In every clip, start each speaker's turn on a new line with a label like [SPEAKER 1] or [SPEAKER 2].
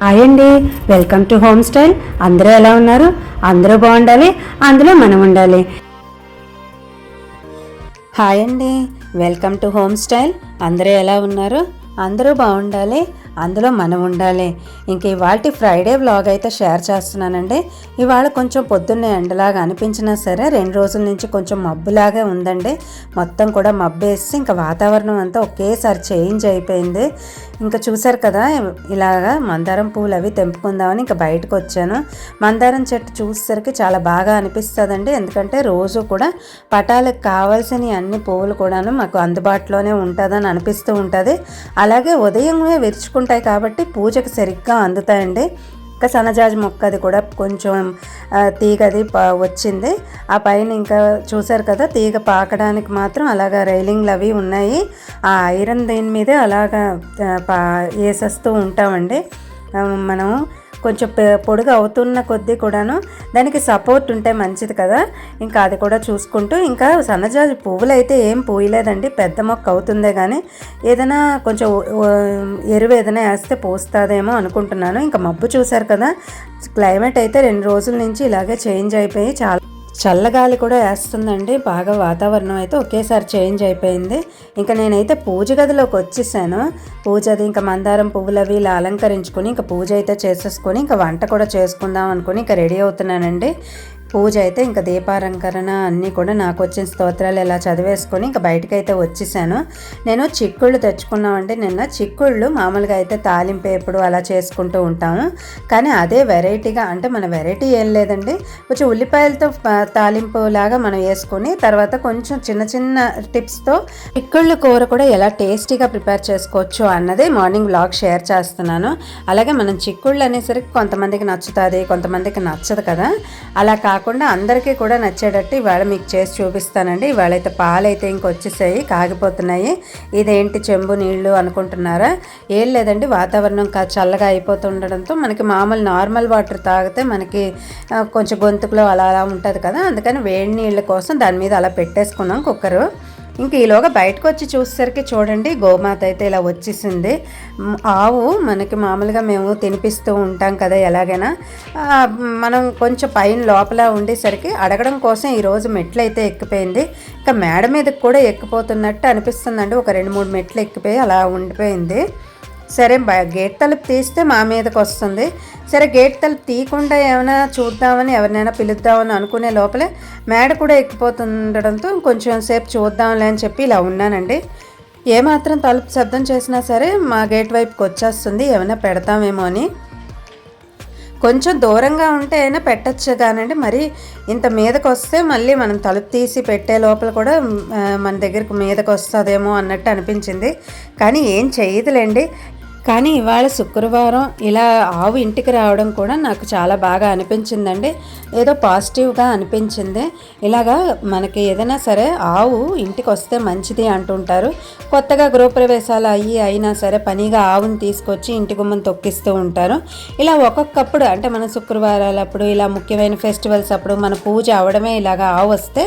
[SPEAKER 1] Hi అండి welcome to home style అందరూ ఎలా ఉన్నారు? అందరూ బాగుండాలి అందులో మనం ఉండాలి. హాయ్ అండి వెల్కమ్ టు హోమ్ స్టైల్ అందరూ ఎలా ఉన్నారు? అందరూ బాగుండాలి అందులో మనం ఉండాలి. ఇంక ఇవాళ ఫ్రైడే వ్లాగ్ అయితే షేర్ చేస్తున్నానండి. ఇవాళ కొంచెం పొద్దున్నే ఎండలాగా అనిపించినా సరే రెండు రోజుల నుంచి కొంచెం మబ్బులాగే ఉందండి. మొత్తం కూడా మబ్బు వేసి ఇంకా వాతావరణం అంతా ఒకేసారి చేంజ్ అయిపోయింది. ఇంకా చూసారు కదా ఇలాగా మందారం పూలు అవి తెంపుకుందామని ఇంకా బయటకు వచ్చాను మందారం చెట్టు చూసేసరికి చాలా బాగా అనిపిస్తుందండి. ఎందుకంటే రోజు కూడా పటాలకు కావాల్సిన అన్ని పువ్వులు కూడాను మాకు అందుబాటులోనే ఉంటుందని అనిపిస్తూ ఉంటుంది. అలాగే ఉదయమే విరుచుకుంటాయి కాబట్టి పూజకి సరిగ్గా అందుతాయండి. ఇంకా సన్నజాజి మొక్క అది కూడా కొంచెం తీగది వచ్చింది. ఆ పైన ఇంకా చూసారు కదా తీగ పాకడానికి మాత్రం అలాగా రైలింగ్లు అవి ఉన్నాయి. ఆ ఐరన్ దీని మీదే అలాగా పా వేసేస్తూ ఉంటామండి. మనము కొంచెం పె- పొడుగు అవుతున్న కొద్దీ కూడాను దానికి సపోర్ట్ ఉంటే మంచిది కదా. ఇంకా అది కూడా చూసుకుంటూ ఇంకా సన్నజాజి పువ్వులు అయితే ఏం పూయలేదండి. పెద్ద మొక్క అవుతుందే కానీ ఏదైనా కొంచెం ఎరువు ఏదైనా వేస్తే పోస్తుందేమో అనుకుంటున్నాను. ఇంకా మబ్బు చూశారు కదా. క్లైమేట్ అయితే రెండు రోజుల నుంచి ఇలాగే చేంజ్ అయిపోయి చాలా చల్లగాలి కూడా వేస్తుందండి. బాగా వాతావరణం అయితే ఒకేసారి చేంజ్ అయిపోయింది. ఇంకా నేనైతే పూజ గదిలోకి వచ్చేసాను. పూజ అది ఇంకా మందారం పువ్వులు అవి ఇలా అలంకరించుకొని ఇంకా పూజ అయితే చేసేసుకొని ఇంకా వంట కూడా చేసుకుందాం అనుకుని ఇంకా రెడీ అవుతున్నానండి. పూజ అయితే ఇంకా దీపాలంకరణ అన్నీ కూడా నాకు వచ్చిన స్తోత్రాలు ఇలా చదివేసుకొని ఇంకా బయటకైతే వచ్చేసాను. నేను చిక్కుళ్ళు తెచ్చుకున్నామంటే నిన్న చిక్కుళ్ళు మామూలుగా అయితే తాలింపు ఎప్పుడు అలా చేసుకుంటూ ఉంటాము. కానీ అదే వెరైటీగా అంటే మన వెరైటీ ఏం లేదండి. కొంచెం ఉల్లిపాయలతో తాలింపు లాగా మనం వేసుకొని తర్వాత కొంచెం చిన్న చిన్న టిప్స్తో చిక్కుళ్ళు కూర కూడా ఎలా టేస్టీగా ప్రిపేర్ చేసుకోవచ్చు అన్నదే మార్నింగ్ బ్లాగ్ షేర్ చేస్తున్నాను. అలాగే మనం చిక్కుళ్ళు అనేసరికి కొంతమందికి నచ్చుతుంది కొంతమందికి నచ్చదు కదా. అలా కాకుండా అందరికీ కూడా నచ్చేటట్టు ఇవాళ మీకు చేసి చూపిస్తానండి. ఇవాళ అయితే పాలు అయితే ఇంకొచ్చేసాయి కాగిపోతున్నాయి. ఇదేంటి చెంబు నీళ్ళు అనుకుంటున్నారా? ఏం లేదండి వాతావరణం కా చల్లగా అయిపోతుండడంతో మనకి మామూలు నార్మల్ వాటర్ తాగితే మనకి కొంచెం గొంతుకులో అలా అలా ఉంటుంది కదా. అందుకని వేడి నీళ్ళ కోసం దాని మీద అలా పెట్టేసుకున్నాం కుక్కరు. ఇంక ఈలోగా బయటకు వచ్చి చూసేసరికి చూడండి గోమాత అయితే ఇలా వచ్చేసింది. ఆవు మనకి మామూలుగా మేము తినిపిస్తూ ఉంటాం కదా ఎలాగైనా. మనం కొంచెం పైన లోపల ఉండేసరికి అడగడం కోసం ఈరోజు మెట్లు అయితే ఎక్కిపోయింది. ఇంకా మేడ మీదకి కూడా ఎక్కిపోతున్నట్టు అనిపిస్తుందండి. ఒక రెండు మూడు మెట్లు ఎక్కిపోయి అలా ఉండిపోయింది. సరే గేట్ తలుపు తీస్తే మా మీదకి వస్తుంది. సరే గేట్ తలుపు తీయకుండా ఏమైనా చూద్దామని ఎవరినైనా పిలుద్దామని అనుకునే లోపలే మేడ కూడా ఎక్కిపోతుండడంతో కొంచెం సేపు చూద్దాంలే అని చెప్పి ఇలా ఉన్నానండి. ఏమాత్రం తలుపు శబ్దం చేసినా సరే మా గేట్ వైపుకి వచ్చేస్తుంది ఏమైనా పెడతామేమో అని. కొంచెం దూరంగా ఉంటే అయినా పెట్టచ్చు కానండి మరి ఇంత మీదకి వస్తే మళ్ళీ మనం తలుపు తీసి పెట్టే లోపల కూడా మన దగ్గరకు మీదకి వస్తుందేమో అన్నట్టు అనిపించింది. కానీ ఏం చేయదులేండి కానీ ఇవాళ శుక్రవారం ఇలా ఆవు ఇంటికి రావడం కూడా నాకు చాలా బాగా అనిపించిందండి. ఏదో పాజిటివ్గా అనిపించింది. ఇలాగా మనకి ఏదైనా సరే ఆవు ఇంటికి వస్తే మంచిది అంటుంటారు. కొత్తగా గృహప్రవేశాలు అయ్యి అయినా సరే పనిగా ఆవుని తీసుకొచ్చి ఇంటి గుమ్మం తొక్కిస్తూ ఉంటారు. ఇలా ఒక్కొక్కప్పుడు అంటే మన శుక్రవారాలప్పుడు ఇలా ముఖ్యమైన ఫెస్టివల్స్ అప్పుడు మన పూజ అవడమే ఇలాగా ఆవు వస్తే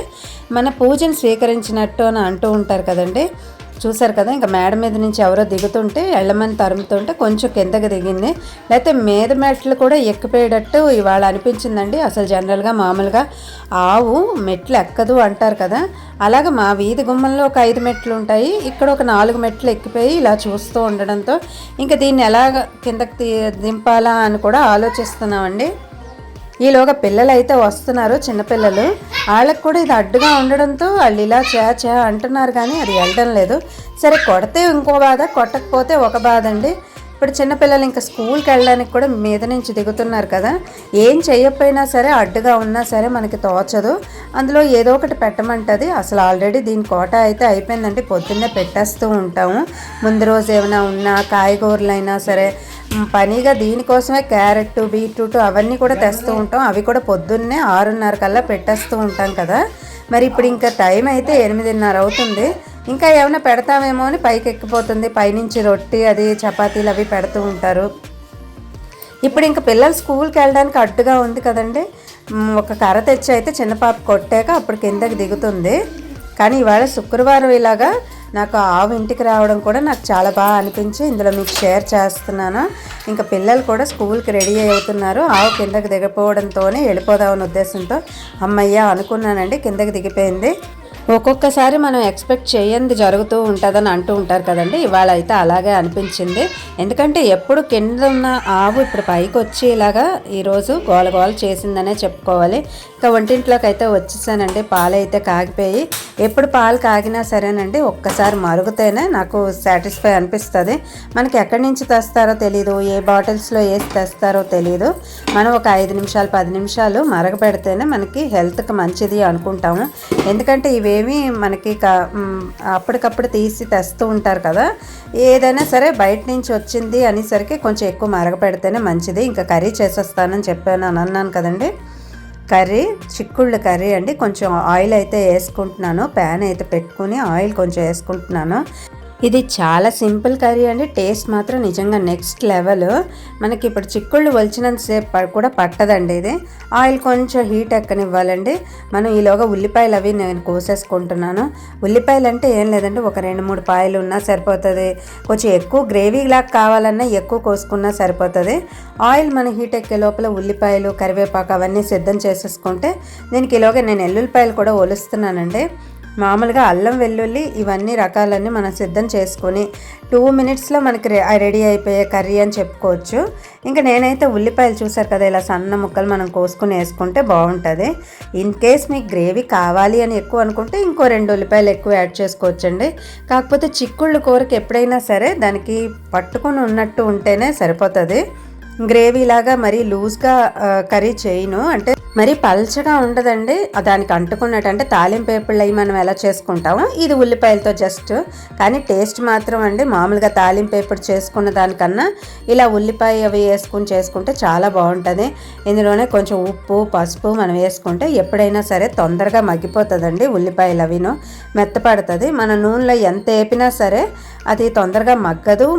[SPEAKER 1] మన పూజను స్వీకరించినట్టు అని అంటూ ఉంటారు కదండి. చూసారు కదా ఇంకా మేడ మీద నుంచి ఎవరో దిగుతుంటే ఎళ్ళమని తరుముతుంటే కొంచెం కిందకి దిగింది. లేకపోతే మీద మెట్లు కూడా ఎక్కిపోయేటట్టు ఇవాళ అనిపించిందండి. అసలు జనరల్గా మామూలుగా ఆవు మెట్లు ఎక్కదు అంటారు కదా. అలాగే మా వీధి గుమ్మంలో ఒక ఐదు మెట్లు ఉంటాయి. ఇక్కడ ఒక నాలుగు మెట్లు ఎక్కిపోయి ఇలా చూస్తూ ఉండడంతో ఇంకా దీన్ని ఎలా కిందకి తీ- దింపాలా అని కూడా ఆలోచిస్తున్నామండి. ఈలోగా పిల్లలు అయితే వస్తున్నారు చిన్నపిల్లలు. వాళ్ళకి కూడా ఇది అడ్డుగా ఉండడంతో వాళ్ళు ఇలా చే చే అంటున్నారు కానీ అది వెళ్ళడం లేదు. సరే కొడితే ఇంకో బాధ కొట్టకపోతే ఒక బాధ అండి. ఇప్పుడు చిన్నపిల్లలు ఇంకా స్కూల్కి వెళ్ళడానికి కూడా మీద నుంచి దిగుతున్నారు కదా. ఏం చేయకపోయినా సరే అడ్డుగా ఉన్నా సరే మనకి తోచదు. అందులో ఏదో ఒకటి పెట్టమంటుంది. అసలు ఆల్రెడీ దీని కోట అయితే అయిపోయిందండి. పొద్దున్నే పెట్టేస్తూ ఉంటాము. ముందు రోజు ఏమైనా ఉన్నా కాయగూరలైనా సరే పనిగా దీనికోసమే క్యారెట్ బీట్రూట్ అవన్నీ కూడా తెస్తూ ఉంటాం. అవి కూడా పొద్దున్నే ఆరున్నర కల్లా పెట్టేస్తూ ఉంటాం కదా. మరి ఇప్పుడు ఇంకా టైం అయితే ఎనిమిదిన్నర అవుతుంది. ఇంకా ఏమైనా పెడతామేమో అని పైకి ఎక్కిపోతుంది. పైనుంచి రొట్టి అది చపాతీలు అవి పెడుతూ ఉంటారు. ఇప్పుడు ఇంకా పిల్లలు స్కూల్కి వెళ్ళడానికి అడ్డుగా ఉంది కదండి. ఒక కర్ర తెచ్చి అయితే చిన్న పాప కొట్టాక అప్పుడు కిందకి దిగుతుంది. కానీ ఇవాళ శుక్రవారం ఇలాగా నాకు ఆవు ఇంటికి రావడం కూడా నాకు చాలా బాగా అనిపించి ఇందులో మీకు షేర్ చేస్తున్నాను. ఇంకా పిల్లలు కూడా స్కూల్కి రెడీ అవుతున్నారు. ఆవు కిందకి దిగిపోవడంతోనే వెళ్ళిపోదామని ఉద్దేశంతో అమ్మయ్య అనుకున్నానండి కిందకి దిగిపోయింది. ఒక్కొక్కసారి మనం ఎక్స్పెక్ట్ చేయంది జరుగుతూ ఉంటుందని అంటూ ఉంటారు కదండి. ఇవాళ అయితే అలాగే అనిపించింది. ఎందుకంటే ఎప్పుడు కింద ఉన్న ఆవు ఇప్పుడు పైకి వచ్చి ఇలాగా ఈరోజు గోల గోల చేసిందనే చెప్పుకోవాలి. ఇంకా వంటింట్లోకి అయితే వచ్చేసానండి. పాలు అయితే కాగిపోయి ఎప్పుడు పాలు కాగినా సరేనండి. ఒక్కసారి మరుగుతేనే నాకు సాటిస్ఫై అనిపిస్తుంది. మనకి ఎక్కడి నుంచి తెస్తారో తెలియదు ఏ బాటిల్స్లో వేసి తెస్తారో తెలియదు మనం ఒక ఐదు నిమిషాలు పది నిమిషాలు మరగపెడితేనే మనకి హెల్త్కి మంచిది అనుకుంటాము. ఎందుకంటే ఇవి ఇవేమి మనకి అప్పటికప్పుడు తీసి తెస్తూ ఉంటారు కదా. ఏదైనా సరే బయట నుంచి వచ్చింది అనేసరికి కొంచెం ఎక్కువ మరగపెడితేనే మంచిది. ఇంకా కర్రీ చేసేస్తానని చెప్పాను అని అన్నాను కదండి. కర్రీ చిక్కుళ్ళు కర్రీ అండి. కొంచెం ఆయిల్ అయితే వేసుకుంటున్నాను. ప్యాన్ అయితే పెట్టుకుని ఆయిల్ కొంచెం వేసుకుంటున్నాను. ఇది చాలా సింపుల్ కర్రీ అండి. టేస్ట్ మాత్రం నిజంగా నెక్స్ట్ లెవెల్. మనకి ఇప్పుడు చిక్కుళ్ళు వలిచినంతసేపు కూడా పట్టదండి ఇది. ఆయిల్ కొంచెం హీట్ ఎక్కనివ్వాలండి. మనం ఈలోగా ఉల్లిపాయలు అవి నేను కోసేసుకుంటున్నాను. ఉల్లిపాయలు అంటే ఏం లేదండి. ఒక రెండు మూడు పాయలు ఉన్నా సరిపోతుంది. కొంచెం ఎక్కువ గ్రేవీ లాగా కావాలన్నా ఎక్కువ కోసుకున్నా సరిపోతుంది. ఆయిల్ మన హీట్ ఎక్కే లోపల ఉల్లిపాయలు కరివేపాకు అవన్నీ సిద్ధం చేసేసుకుంటే దీనికి ఈలోగా నేను ఎల్లుల్లిపాయలు కూడా ఒలుస్తున్నానండి. మామూలుగా అల్లం వెల్లుల్లి ఇవన్నీ రకాలన్నీ మనం సిద్ధం చేసుకొని టూ మినిట్స్లో మనకి రెడీ అయిపోయే కర్రీ అని చెప్పుకోవచ్చు. ఇంకా నేనైతే ఉల్లిపాయలు చూసారు కదా ఇలా సన్న ముక్కలు మనం కోసుకుని వేసుకుంటే బాగుంటుంది. ఇన్ కేస్ మీకు గ్రేవీ కావాలి అని ఎక్కువ అనుకుంటే ఇంకో రెండు ఉల్లిపాయలు ఎక్కువ యాడ్ చేసుకోవచ్చండి. కాకపోతే చిక్కుళ్ళు కూరకి ఎప్పుడైనా సరే దానికి పట్టుకుని ఉన్నట్టు ఉంటేనే సరిపోతుంది. గ్రేవీ లాగా మరీ లూజ్గా కర్రీ చేయను. అంటే మరి పల్చగా ఉండదండి. దానికి అంటుకున్నట్టు అంటే తాలింపు వేపుళ్ళు అవి మనం ఎలా చేసుకుంటాము ఇది ఉల్లిపాయలతో జస్ట్. కానీ టేస్ట్ మాత్రం అండి మామూలుగా తాలింపు వేపుడు చేసుకున్న దానికన్నా ఇలా ఉల్లిపాయ అవి వేసుకుని చేసుకుంటే చాలా బాగుంటుంది. ఇందులోనే కొంచెం ఉప్పు పసుపు మనం వేసుకుంటే ఎప్పుడైనా సరే తొందరగా మగ్గిపోతుందండి ఉల్లిపాయలు అవిను. మెత్తపడుతుంది. మన నూనెలో ఎంత వేపినా సరే అది తొందరగా మగ్గదు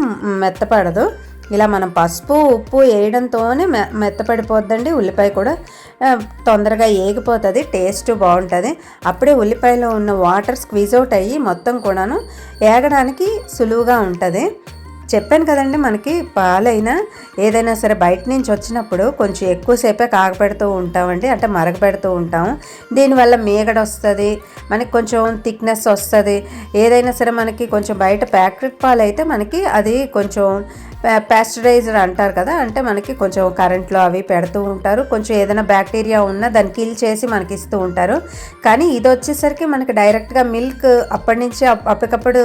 [SPEAKER 1] మెత్తపడదు. ఇలా మనం పసుపు ఉప్పు వేయడంతోనే మె మెత్తపడిపోద్దండి. ఉల్లిపాయ కూడా తొందరగా ఏగిపోతుంది టేస్ట్ బాగుంటుంది. అప్పుడే ఉల్లిపాయలో ఉన్న వాటర్ స్క్వీజ్ అవుట్ అయ్యి మొత్తం కూడాను ఏగడానికి సులువుగా ఉంటుంది. చెప్పాను కదండి మనకి పాలైనా ఏదైనా సరే బయట నుంచి వచ్చినప్పుడు కొంచెం ఎక్కువసేపే కాగపెడుతూ ఉంటామండి అంటే మరగపెడుతూ ఉంటాము దీనివల్ల మీగడ వస్తుంది మనకి కొంచెం థిక్నెస్ వస్తుంది. ఏదైనా సరే మనకి కొంచెం బయట ప్యాకెట్ పాలు అయితే మనకి అది కొంచెం ప్యాస్చరైజర్ అంటారు కదా అంటే మనకి కొంచెం కరెంట్లో అవి పెడుతూ ఉంటారు. కొంచెం ఏదైనా బ్యాక్టీరియా ఉన్నా దాన్ని కిల్ చేసి మనకి ఇస్తూ ఉంటారు. కానీ ఇది వచ్చేసరికి మనకి డైరెక్ట్గా మిల్క్ అప్పటి నుంచి అప్పటికప్పుడు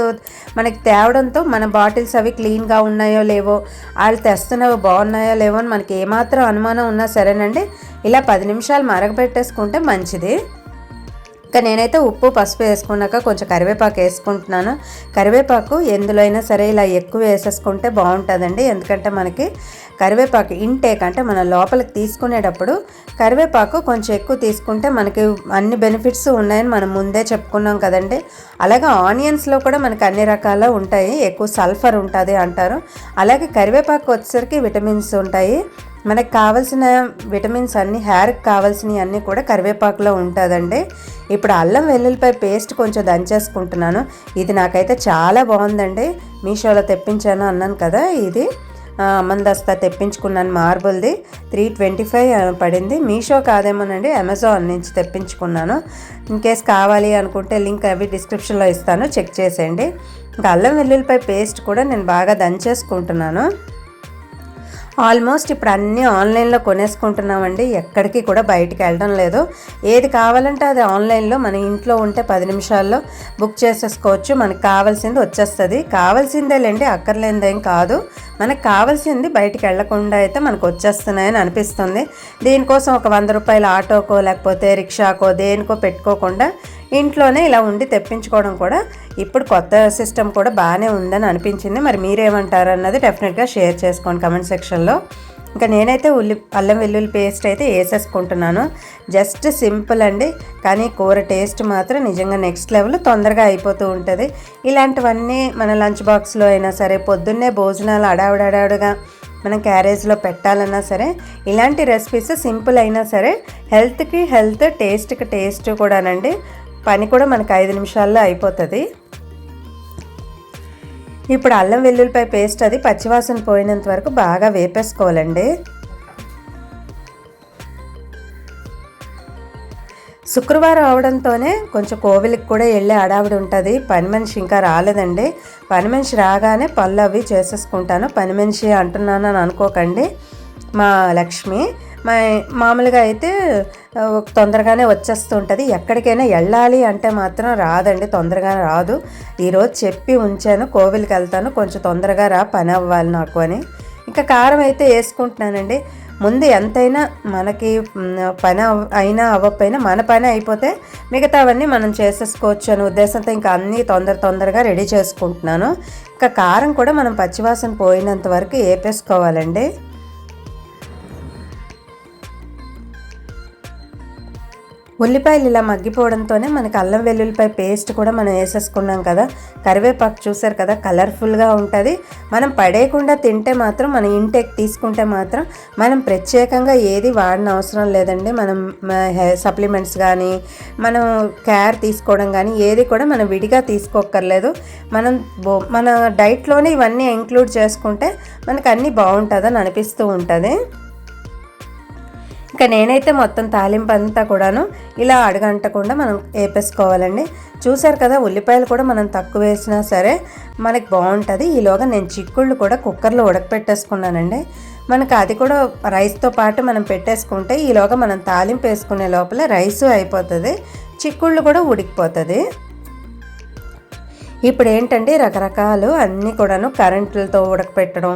[SPEAKER 1] మనకి తేవడంతో మన బాటిల్స్ అవి క్లీన్గా ఉన్నాయో లేవో వాళ్ళు తెస్తున్నవి బాగున్నాయో లేవో అని మనకి ఏమాత్రం అనుమానం ఉన్నా సరేనండి. ఇలా పది నిమిషాలు మరగపెట్టేసుకుంటే మంచిది. ఇంకా నేనైతే ఉప్పు పసుపు వేసుకున్నాక కొంచెం కరివేపాకు వేసుకుంటున్నాను. కరివేపాకు ఎందులో అయినా సరే ఇలా ఎక్కువ వేసేసుకుంటే బాగుంటుందండి. ఎందుకంటే మనకి కరివేపాకు ఇంటేక్ అంటే మన లోపలికి తీసుకునేటప్పుడు కరివేపాకు కొంచెం ఎక్కువ తీసుకుంటే మనకి అన్ని బెనిఫిట్స్ ఉన్నాయని మనం ముందే చెప్పుకున్నాం కదండి. అలాగే ఆనియన్స్లో కూడా మనకి అన్ని రకాల ఉంటాయి. ఎక్కువ సల్ఫర్ ఉంటుంది అంటారు. అలాగే కరివేపాకు వచ్చేసరికి విటమిన్స్ ఉంటాయి. మనకు కావాల్సిన విటమిన్స్ అన్నీ హెయిర్కి కావాల్సినవి అన్నీ కూడా కరివేపాకులో ఉంటుందండి. ఇప్పుడు అల్లం వెల్లుల్లిపై పేస్ట్ కొంచెం దంచేసుకుంటున్నాను. ఇది నాకైతే చాలా బాగుందండి. మీషోలో తెప్పించాను అన్నాను కదా ఇది. మందస్తా తెప్పించుకున్నాను మార్బుల్ది. త్రీ ట్వంటీ ఫైవ్ పడింది. మీషో కాదేమోనండి అమెజాన్ నుంచి తెప్పించుకున్నాను. ఇన్ కేస్ కావాలి అనుకుంటే లింక్ అవి డిస్క్రిప్షన్లో ఇస్తాను. చెక్ చేసేయండి. ఇంకా అల్లం వెల్లుల్లిపై పేస్ట్ కూడా నేను బాగా దంచేసుకుంటున్నాను. ఆల్మోస్ట్ ఇప్పుడు అన్నీ ఆన్లైన్లో కొనేసుకుంటున్నామండి. ఎక్కడికి కూడా బయటికి వెళ్ళడం లేదు. ఏది కావాలంటే అది ఆన్లైన్లో మన ఇంట్లో ఉంటే పది నిమిషాల్లో బుక్ చేసేసుకోవచ్చు. మనకు కావాల్సింది వచ్చేస్తుంది. కావాల్సిందేలేండి అక్కర్లేనిదేం కాదు. మనకు కావాల్సింది బయటికి వెళ్ళకుండా అయితే మనకు వచ్చేస్తున్నాయని అనిపిస్తుంది. దీనికోసం ఒక వంద రూపాయల ఆటోకో లేకపోతే రిక్షాకో దేనికో పెట్టుకోకుండా ఇంట్లోనే ఇలా ఉండి తెప్పించుకోవడం కూడా ఇప్పుడు కొత్త సిస్టమ్ కూడా బాగానే ఉందని అనిపించింది. మరి మీరేమంటారు అన్నది డెఫినెట్గా షేర్ చేసుకోండి కమెంట్ సెక్షన్లో ఇంకా నేనైతే ఉల్లి అల్లం వెల్లుల్లి పేస్ట్ అయితే వేసేసుకుంటున్నాను. జస్ట్ సింపుల్ అండి. కానీ కూర టేస్ట్ మాత్రం నిజంగా నెక్స్ట్ లెవెల్ తొందరగా అయిపోతూ ఉంటుంది. ఇలాంటివన్నీ మన లంచ్ బాక్స్లో అయినా సరే పొద్దున్నే భోజనాలు అడావుడడావుడుగా మనం క్యారేజ్లో పెట్టాలన్నా సరే ఇలాంటి రెసిపీస్ సింపుల్ అయినా సరే హెల్త్కి హెల్త్ టేస్ట్కి టేస్ట్ కూడానండి. పని కూడా మనకు ఐదు నిమిషాల్లో అయిపోతుంది. ఇప్పుడు అల్లం వెల్లుల్లిపాయ పేస్ట్ అది పచ్చివాసన పోయినంత వరకు బాగా వేపేసుకోవాలండి. శుక్రవారం అవడంతోనే కొంచెం కోవిలికి కూడా వెళ్ళే అడావిడి ఉంటుంది. పని మనిషి ఇంకా రాలేదండి. పని మనిషి రాగానే పళ్ళు అవి చేసేసుకుంటాను. పని మనిషి అంటున్నాను అని అనుకోకండి. మా లక్ష్మి మా మామూలుగా అయితే తొందరగానే వచ్చేస్తుంటుంది ఎక్కడికైనా వెళ్ళాలి అంటే మాత్రం రాదండి తొందరగానే రాదు. ఈరోజు చెప్పి ఉంచాను కోవిల్కి వెళ్తాను కొంచెం తొందరగా రా పని అవ్వాలి నాకు అని. ఇంకా కారం అయితే వేసుకుంటున్నానండి. ముందు ఎంతైనా మనకి పని అయినా అవ్వకపోయినా మన పని అయిపోతే మిగతావన్నీ మనం చేసేసుకోవచ్చు అనే ఉద్దేశంతో ఇంకా అన్నీ తొందర తొందరగా రెడీ చేసుకుంటున్నాను. ఇంకా కారం కూడా మనం పచ్చివాసన పోయినంత వరకు వేపేసుకోవాలండి. ఉల్లిపాయలు ఇలా మగ్గిపోవడంతోనే మనకి అల్లం వెల్లుల్లిపాయ పేస్ట్ కూడా మనం వేసేసుకున్నాం కదా. కరివేపాకు చూసారు కదా కలర్ఫుల్గా ఉంటుంది. మనం పడేయకుండా తింటే మాత్రం మన ఇంటెక్ తీసుకుంటే మాత్రం మనం ప్రత్యేకంగా ఏది వాడిన అవసరం లేదండి. మనం సప్లిమెంట్స్ కానీ మనం కేర్ తీసుకోవడం కానీ ఏది కూడా మనం విడిగా తీసుకోక్కర్లేదు. మనం మన డైట్లోనే ఇవన్నీ ఇంక్లూడ్ చేసుకుంటే మనకు అన్నీ బాగుంటుందని అనిపిస్తూ ఉంటుంది. ఇంకా నేనైతే మొత్తం తాలింపు అంతా కూడాను ఇలా అడగంటకుండా మనం వేపేసుకోవాలండి. చూసారు కదా ఉల్లిపాయలు కూడా మనం తక్కువ వేసినా సరే మనకి బాగుంటుంది. ఈలోగా నేను చిక్కుళ్ళు కూడా కుక్కర్లో ఉడకపెట్టేసుకున్నానండి. మనకు అది కూడా రైస్తో పాటు మనం పెట్టేసుకుంటే ఈలోగా మనం తాలింపు వేసుకునే లోపల రైసు అయిపోతుంది. చిక్కుళ్ళు కూడా ఉడికిపోతుంది. ఇప్పుడు ఏంటంటే రకరకాలు అన్నీ కూడాను కరెంట్లతో ఉడకపెట్టడం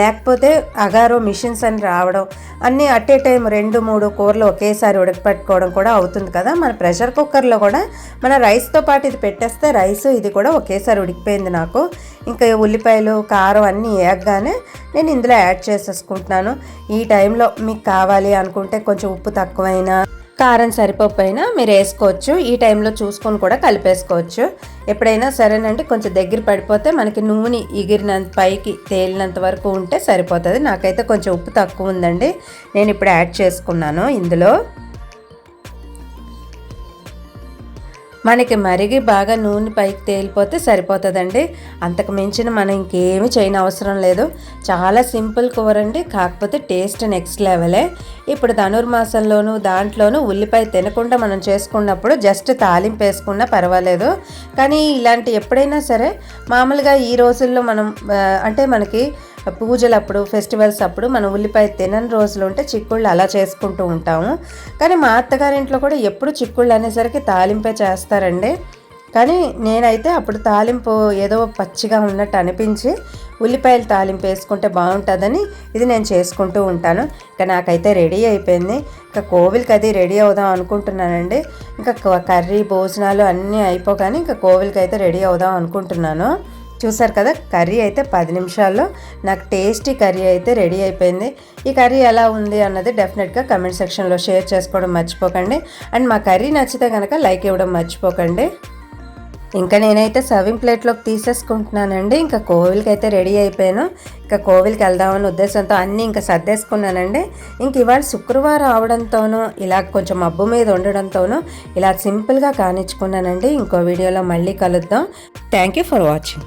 [SPEAKER 1] లేకపోతే అగారో మిషన్స్ అని రావడం అన్నీ అట్ ఏ టైం రెండు మూడు కూరలు ఒకేసారి ఉడకపెట్టుకోవడం కూడా అవుతుంది కదా. మన ప్రెషర్ కుక్కర్లో కూడా మన రైస్తో పాటు ఇది పెట్టేస్తే రైస్ ఇది కూడా ఒకేసారి ఉడికిపోయింది నాకు. ఇంకా ఉల్లిపాయలు కారం అన్నీ వేయగానే నేను ఇందులో యాడ్ చేసేసుకుంటున్నాను. ఈ టైంలో మీకు కావాలి అనుకుంటే కొంచెం ఉప్పు తక్కువైనా కారం సరిపోకపోయినా మీరు వేసుకోవచ్చు. ఈ టైంలో చూసుకొని కూడా కలిపేసుకోవచ్చు. ఎప్పుడైనా సరేనండి కొంచెం దగ్గర పడిపోతే మనకి నూనె ఎగిరినంత పైకి తేలినంత వరకు ఉంటే సరిపోతుంది. నాకైతే కొంచెం ఉప్పు తక్కువ ఉందండి. నేను ఇప్పుడు యాడ్ చేసుకున్నాను ఇందులో. మనకి మరిగి బాగా నూనె పైకి తేలిపోతే సరిపోతుందండి. అంతకు మించిన మనం ఇంకేమి చేయని అవసరం లేదు. చాలా సింపుల్ కూర అండి కాకపోతే టేస్ట్ నెక్స్ట్ లెవెలే. ఇప్పుడు ధనుర్మాసంలోనూ దాంట్లోనూ ఉల్లిపాయ తినకుండా మనం చేసుకున్నప్పుడు జస్ట్ తాలింపు వేసుకున్నా పర్వాలేదు. కానీ ఇలాంటి ఎప్పుడైనా సరే మామూలుగా ఈ రోజుల్లో మనం అంటే మనకి పూజలప్పుడు ఫెస్టివల్స్ అప్పుడు మనం ఉల్లిపాయ తినని రోజులు ఉంటే చిక్కుళ్ళు అలా చేసుకుంటూ ఉంటాము. కానీ మా అత్తగారింట్లో కూడా ఎప్పుడు చిక్కుళ్ళు అనేసరికి తాలింపే చేస్తారండి. కానీ నేనైతే అప్పుడు తాలింపు ఏదో పచ్చిగా ఉన్నట్టు అనిపించి ఉల్లిపాయలు తాలింపు వేసుకుంటే బాగుంటుందని ఇది నేను చేసుకుంటూ ఉంటాను. ఇంకా నాకైతే రెడీ అయిపోయింది. ఇంకా కోవిల్కి అది రెడీ అవుదాం అనుకుంటున్నానండి. ఇంకా కర్రీ భోజనాలు అన్నీ అయిపోగానే ఇంకా కోవిల్కి అయితే రెడీ అవుదాం అనుకుంటున్నాను. చూసారు కదా కర్రీ అయితే పది నిమిషాల్లో నాకు టేస్టీ కర్రీ అయితే రెడీ అయిపోయింది. ఈ కర్రీ ఎలా ఉంది అన్నది డెఫినెట్గా కమెంట్ సెక్షన్లో షేర్ చేసుకోవడం మర్చిపోకండి. అండ్ మా కర్రీ నచ్చితే కనుక లైక్ ఇవ్వడం మర్చిపోకండి. ఇంకా నేనైతే సర్వింగ్ ప్లేట్లోకి తీసేసుకుంటున్నానండి. ఇంకా కోవిల్కి అయితే రెడీ అయిపోయాను. ఇంకా కోవిల్కి వెళ్దామని ఉద్దేశంతో అన్నీ ఇంకా సర్దేసుకున్నానండి. ఇంక ఇవాళ శుక్రవారం అవడంతోనూ ఇలా కొంచెం మబ్బు మీద ఉండడంతోనూ ఇలా సింపుల్గా కానిచ్చుకున్నానండి. ఇంకో వీడియోలో మళ్ళీ కలుద్దాం. Thank you for watching.